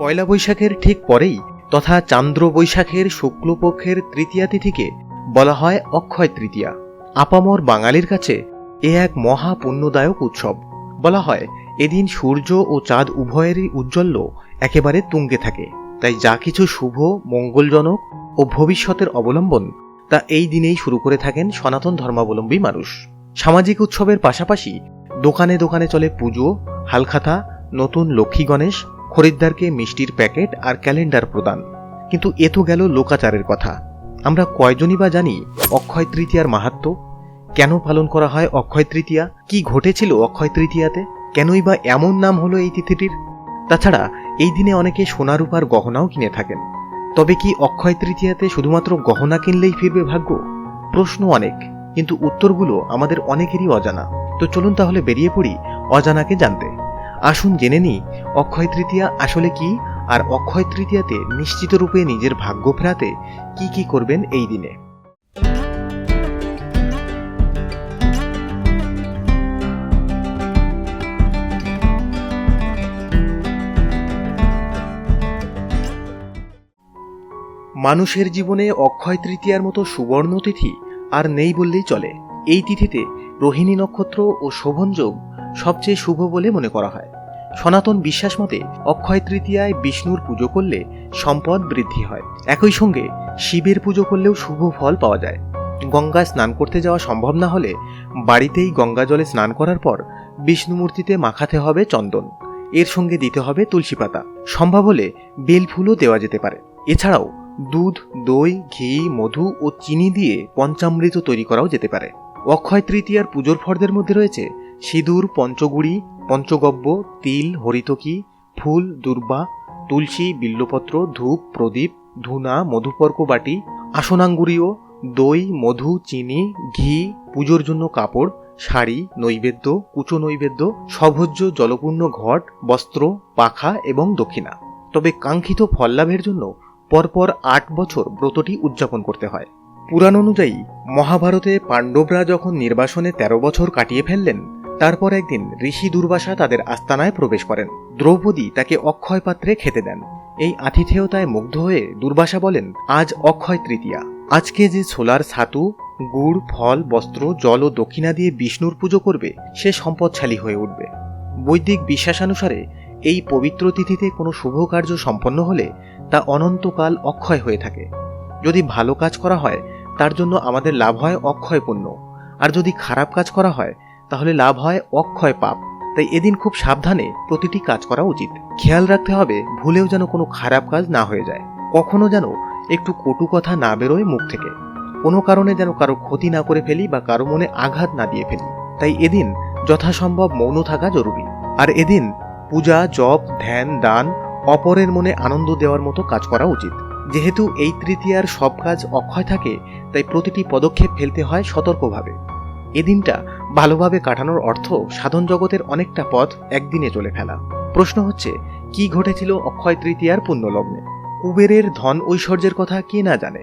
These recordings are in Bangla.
পয়লা বৈশাখের ঠিক পরেই তথা চান্দ্র বৈশাখের শুক্লপক্ষের তৃতীয়া তিথিকে বলা হয় অক্ষয় তৃতীয়া। আপামর বাঙালির কাছে এ এক মহা পুণ্যদায়ক উৎসব। বলা হয়, এদিন সূর্য ও চাঁদ উভয়েরই উজ্জ্বল্য একেবারে তুঙ্গে থাকে। তাই যা কিছু শুভ, মঙ্গলজনক ও ভবিষ্যতের অবলম্বন, তা এই দিনেই শুরু করে থাকেন সনাতন ধর্মাবলম্বী মানুষ। সামাজিক উৎসবের পাশাপাশি দোকানে দোকানে চলে পুজো, হালখাতা, নতুন লক্ষ্মী গণেশ খরিদ্দারকে মিষ্টির প্যাকেট আর ক্যালেন্ডার প্রদান। কিন্তু এ তো গেল লোকাচারের কথা। আমরা কয়জনই বা জানি অক্ষয় তৃতীয়ার মাহাত্ম? কেন পালন করা হয় অক্ষয় তৃতীয়া? কি ঘটেছিল অক্ষয় তৃতীয়াতে? কেনই বা এমন নাম হলো এই তিথিটির? তাছাড়া এই দিনে অনেকে সোনা রূপার গহনাও কিনে থাকেন। তবে কি অক্ষয় তৃতীয়াতে শুধুমাত্র গহনা কিনলেই ফিরবে ভাগ্য? প্রশ্ন অনেক, কিন্তু উত্তরগুলো আমাদের অনেকেরই অজানা। তো চলুন তাহলে বেরিয়ে পড়ি অজানাকে জানতে। আসুন জেনে নিই অক্ষয় তৃতীয়া আসলে কি? আর অক্ষয় তৃতীয়াতে নিশ্চিত রূপে নিজের ভাগ্য ফেরাতে কি কি করবেন এই দিনে? মানুষের জীবনে অক্ষয় তৃতীয়ার মতো সুবর্ণ তিথি আর নেই বললেই চলে। এই তিথিতে রোহিণী নক্ষত্র ও শোভনযোগ সবচেয়ে শুভ বলে মনে করা হয়। সনাতন বিশ্বাস মতে অক্ষয় তৃতীয়ায় বিষ্ণুর পুজো করলে সম্পদ বৃদ্ধি হয়। একই সঙ্গে শিবের পুজো করলেও শুভ ফল পাওয়া যায়। গঙ্গায় স্নান করতে যাওয়া সম্ভব না হলে বাড়িতেই গঙ্গা জলে স্নান করার পর বিষ্ণু মূর্তিতে মাখাতে হবে চন্দন। এর সঙ্গে দিতে হবে তুলসী পাতা। সম্ভব হলে বেল ফুলও দেওয়া যেতে পারে। এছাড়াও দুধ, দই, ঘি, মধু ও চিনি দিয়ে পঞ্চামৃত তৈরি করাও যেতে পারে। অক্ষয় তৃতীয়ার পুজোর ফর্দের মধ্যে রয়েছে সিঁদুর, পঞ্চগুড়ি পঞ্চগব্য, তিল, হরিতকি, ফুল, দুর্বা, তুলসী, বিল্লপত্র, ধূপ, প্রদীপ, ধুনা মধুপর্ক বাটি আসনাঙ্গুরীয় দই, মধু, চিনি, ঘি, পুজোর জন্য কাপড়, শাড়ি, নৈবেদ্য, কুচো নৈবেদ্য, সভোজ্য জলপূর্ণ ঘট, বস্ত্র, পাখা এবং দক্ষিণা। তবে কাঙ্ক্ষিত ফল লাভের জন্য পরপর আট বছর ব্রতটি উদযাপন করতে হয়। পুরাণ অনুযায়ী মহাভারতে পাণ্ডবরা যখন নির্বাসনে ১৩ বছর কাটিয়ে ফেললেন তারপর একদিন ঋষি দুর্বাসা তাদের আস্তানায় প্রবেশ করেন। দ্রৌপদী তাকে অক্ষয় পাত্রে খেতে দেন। এই আতিথেয়তায় মুগ্ধ হয়ে দুর্বাসা বলেন, আজ অক্ষয় তৃতীয়া। আজকে যে ছোলার ছাতু, গুড়, ফল, বস্ত্র, জল ও দক্ষিণা দিয়ে বিষ্ণুর পুজো করবে, সে সম্পদশালী হয়ে উঠবে। বৈদিক বিশ্বাসানুসারে এই পবিত্র তিথিতে কোনো শুভ কার্য সম্পন্ন হলে তা অনন্তকাল অক্ষয় হয়ে থাকে। যদি ভালো কাজ করা হয়, তার জন্য আমাদের লাভ হয় অক্ষয় পুণ্য আর যদি খারাপ কাজ করা হয় তাহলে লাভ হয় অক্ষয় পাপ। তাই এদিন খুব সাবধানে প্রতিটি কাজ করা উচিত। খেয়াল রাখতে হবে, ভুলেও যেন কোনো খারাপ কাজ না হয়ে যায়। কখনো যেন একটু কটু কথা না বেরোয় মুখ থেকে। কোনো কারণে যেন কারও ক্ষতি না করে ফেলি বা কারও মনে আঘাত না দিয়ে ফেলি। তাই এদিন যথাসম্ভব মৌন থাকা জরুরি। আর এদিন পূজা, জপ, ধ্যান, দান, অপরের মনে আনন্দ দেওয়ার মতো কাজ করা উচিত। যেহেতু এই তৃতীয়ার সব কাজ অক্ষয় থাকে, তাই প্রতিটি পদক্ষেপ ফেলতে হয় সতর্কভাবে। এদিনটা ভালোভাবে কাটানোর অর্থ সাধন জগতের অনেকটা পথ একদিনে চলে ফেলা। প্রশ্ন হচ্ছে, কি ঘটেছিল অক্ষয় তৃতীয়ার পুণ্যলগ্নে? কুবেরের ধন ঐশ্বর্যের কথা কে না জানে?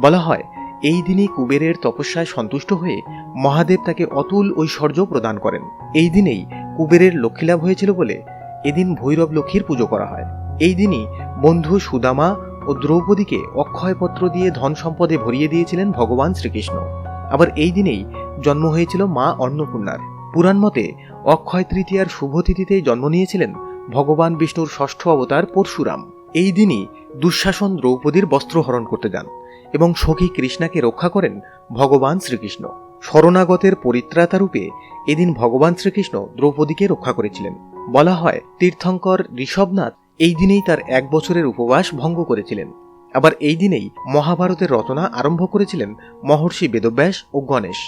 বলা হয়, এই দিনই কুবেরের তপস্যায় সন্তুষ্ট হয়ে মহাদেব তাকে অতুল ঐশ্বর্য প্রদান করেন। এই দিনেই কুবেরের লক্ষ্মীলাভ হয়েছিল বলে এদিন ভৈরব লক্ষ্মীর পুজো করা হয়। এই দিনই বন্ধু সুদামা ও দ্রৌপদীকে অক্ষয়পত্র দিয়ে ধন সম্পদে ভরিয়ে দিয়েছিলেন ভগবান শ্রীকৃষ্ণ। আবার এই দিনেই জন্ম হয়েছিল মা অন্নপূর্ণার। পুরাণ মতে অক্ষয় তৃতীয়ার শুভ তিথিতেই জন্ম নিয়েছিলেন ভগবান বিষ্ণুর ষষ্ঠ অবতার পরশুরাম। এই দিনই দুঃশাসন দ্রৌপদীর বস্ত্র হরণ করতে যান এবং সখী কৃষ্ণাকে রক্ষা করেন ভগবান শ্রীকৃষ্ণ। শরণাগতের পরিত্রাতা রূপে এদিন ভগবান শ্রীকৃষ্ণ দ্রৌপদীকে রক্ষা করেছিলেন। বলা হয়, তীর্থঙ্কর ঋষভনাথ এই দিনেই তার এক বছরের উপবাস ভঙ্গ করেছিলেন। আবার এই দিনেই মহাভারতের রচনা আরম্ভ করেছিলেন মহর্ষি বেদব্যাস ও গণেশ।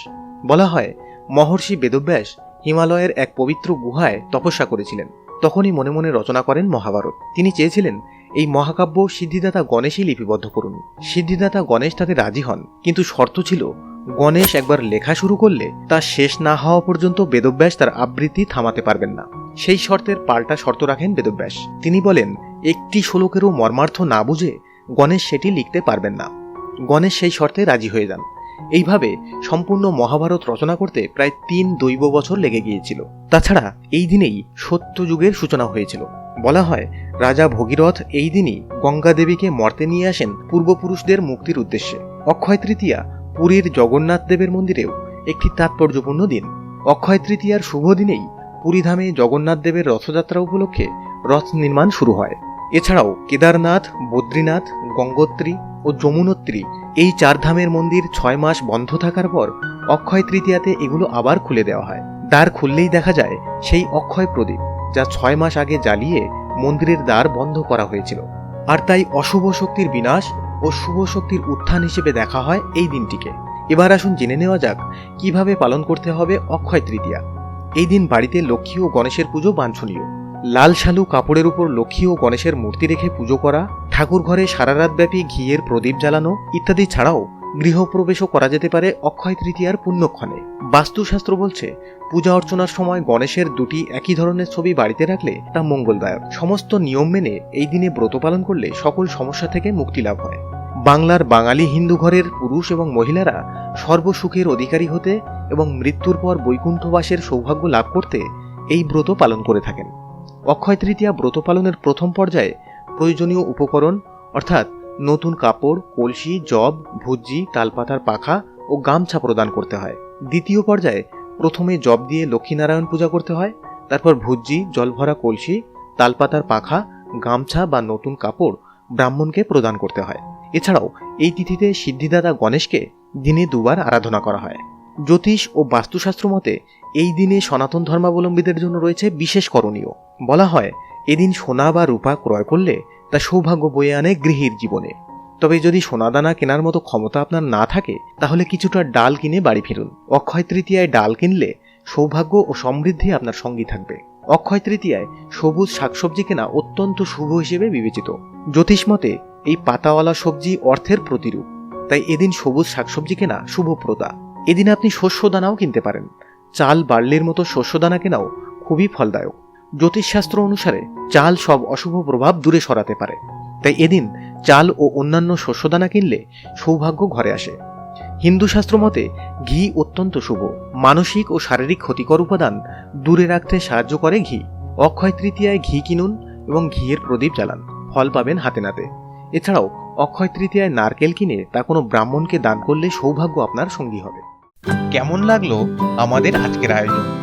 বলা হয়, মহর্ষি বেদব্যাস হিমালয়ের এক পবিত্র গুহায় তপস্যা করেছিলেন। তখনই মনে মনে রচনা করেন মহাভারত। তিনি চেয়েছিলেন, এই মহাকাব্য সিদ্ধিদাতা গণেশই লিপিবদ্ধ করুন। সিদ্ধিদাতা গণেশ তাতে রাজি হন, কিন্তু শর্ত ছিল, গণেশ একবার লেখা শুরু করলে তা শেষ না হওয়া পর্যন্ত বেদব্যাস তার আবৃত্তি থামাতে পারবেন না। সেই শর্তের পাল্টা শর্ত রাখেন বেদব্যাস। তিনি বলেন, একটি শ্লোকেরও মর্মার্থ না বুঝে গণেশ সেটি লিখতে পারবেন না। গণেশ সেই শর্তে রাজি হয়ে যান। এইভাবে সম্পূর্ণ মহাভারত রচনা করতে প্রায় তিন দৈব বছর লেগে গিয়েছিল। তাছাড়া এই দিনেই সত্য যুগের সূচনা হয়েছিল। বলা হয়, রাজা ভগীরথ এই দিনই গঙ্গা দেবীকে মর্তে নিয়ে আসেন পূর্বপুরুষদের মুক্তির উদ্দেশ্যে। অক্ষয় তৃতীয়া, পুরীর জগন্নাথ দেবের মন্দিরেও একটি তাৎপর্যপূর্ণ দিন। অক্ষয় তৃতীয়ার শুভ দিনেই পুরীধামে জগন্নাথ দেবের রথযাত্রা উপলক্ষে রথ নির্মাণ শুরু হয়। এছাড়াও কেদারনাথ, বদ্রীনাথ, গঙ্গোত্রী ও যমুনোত্রী, এই চার ধামের মন্দির ছয় মাস বন্ধ থাকার পর অক্ষয় তৃতীয়াতে এগুলো আবার খুলে দেওয়া হয়। দ্বার খুললেই দেখা যায় সেই অক্ষয় প্রদীপ, যা ছয় মাস আগে জ্বালিয়ে মন্দিরের দ্বার বন্ধ করা হয়েছিল। আর তাই অশুভ শক্তির বিনাশ ও শুভ শক্তির উত্থান হিসেবে দেখা হয় এই দিনটিকে। এবার আসুন জেনে নেওয়া যাক কীভাবে পালন করতে হবে অক্ষয় তৃতীয়া। এই দিন বাড়িতে লক্ষ্মী ও গণেশের পুজো বাঞ্ছনীয়। লাল শালু কাপড়ের উপর লক্ষ্মী ও গণেশের মূর্তি রেখে পুজো করা ঠাকুর ঘরে সারা রাতব্যাপী ঘিয়ের প্রদীপ জ্বালানো ইত্যাদি ছাড়াও গৃহপ্রবেশও করা যেতে পারে অক্ষয় তৃতীয়ার পুণ্যক্ষণে। বাস্তুশাস্ত্র বলছে, পূজা অর্চনার সময় গণেশের দুটি একই ধরনের ছবি বাড়িতে রাখলে তা মঙ্গলদায়ক। সমস্ত নিয়ম মেনে এই দিনে ব্রত পালন করলে সকল সমস্যা থেকে মুক্তি লাভ হয়। বাংলার বাঙালি হিন্দু ঘরের পুরুষ এবং মহিলারা সর্বসুখের অধিকারী হতে এবং মৃত্যুর পর বৈকুণ্ঠবাসের সৌভাগ্য লাভ করতে এই ব্রত পালন করে থাকেন। অক্ষয় তৃতীয়া ব্রত পালনের প্রথম পর্যায়ে প্রয়োজনীয় উপকরণ, অর্থাৎ নতুন কাপড়, কলসি, জব, ভুজ্জি, তালপাতার পাখা ও গামছা প্রদান করতে হয়। দ্বিতীয় পর্যায়ে প্রথমে জব দিয়ে লক্ষ্মীনারায়ণ পূজা করতে হয়, তারপর ভুজ্জি, জলভরা কলসি, তালপাতার পাখা, গামছা বা নতুন কাপড় ব্রাহ্মণকে প্রদান করতে হয়। এছাড়াও এই তিথিতে সিদ্ধিদাতা গণেশকে দিনে দুবার আরাধনা করা হয়। জ্যোতিষ ও বাস্তুশাস্ত্র মতে এই দিনে সনাতন ধর্মাবলম্বীদের জন্য রয়েছে বিশেষ করণীয়। বলা হয় এদিন সোনা বা রূপা ক্রয় করলে তা সৌভাগ্য বয়ে আনে গৃহীর জীবনে। তবে যদি সোনাদানা কেনার মতো ক্ষমতা আপনার না থাকে, তাহলে কিছুটা ডাল কিনে বাড়ি ফিরুন। অক্ষয় তৃতীয়ায় ডাল কিনলে সৌভাগ্য ও সমৃদ্ধি আপনার সঙ্গী থাকবে। অক্ষয় তৃতীয়ায় সবুজ শাকসবজি কেনা অত্যন্ত শুভ হিসেবে বিবেচিত। জ্যোতিষ মতে, এই পাতাওয়ালা সবজি অর্থের প্রতিরূপ। তাই এদিন সবুজ শাকসবজি কেনা শুভপ্রদা। এদিন আপনি শস্য দানাও কিনতে পারেন। চাল বার্লির মতো শস্য দানা কেনাও খুবই ফলদায়ক। জ্যোতিষশাস্ত্র অনুসারে চাল সব অশুভ প্রভাব দূরে সরাতে পারে। তাই এদিন চাল ও অন্যান্য শস্যদানা কিনলে সৌভাগ্য ঘরে আসে। হিন্দু শাস্ত্র মতে ঘি অত্যন্ত শুভ। মানসিক ও শারীরিক ক্ষতিকর উপাদান দূরে রাখতে সাহায্য করে ঘি। অক্ষয় তৃতীয়ায় ঘি কিনুন এবং ঘিয়ের প্রদীপ জ্বালান। ফল পাবেন হাতে নাতে। এছাড়াও অক্ষয় তৃতীয়ায় নারকেল কিনে তা কোনো ব্রাহ্মণকে দান করলে সৌভাগ্য আপনার সঙ্গী হবে। কেমন লাগল আমাদের আজকের আয়োজন?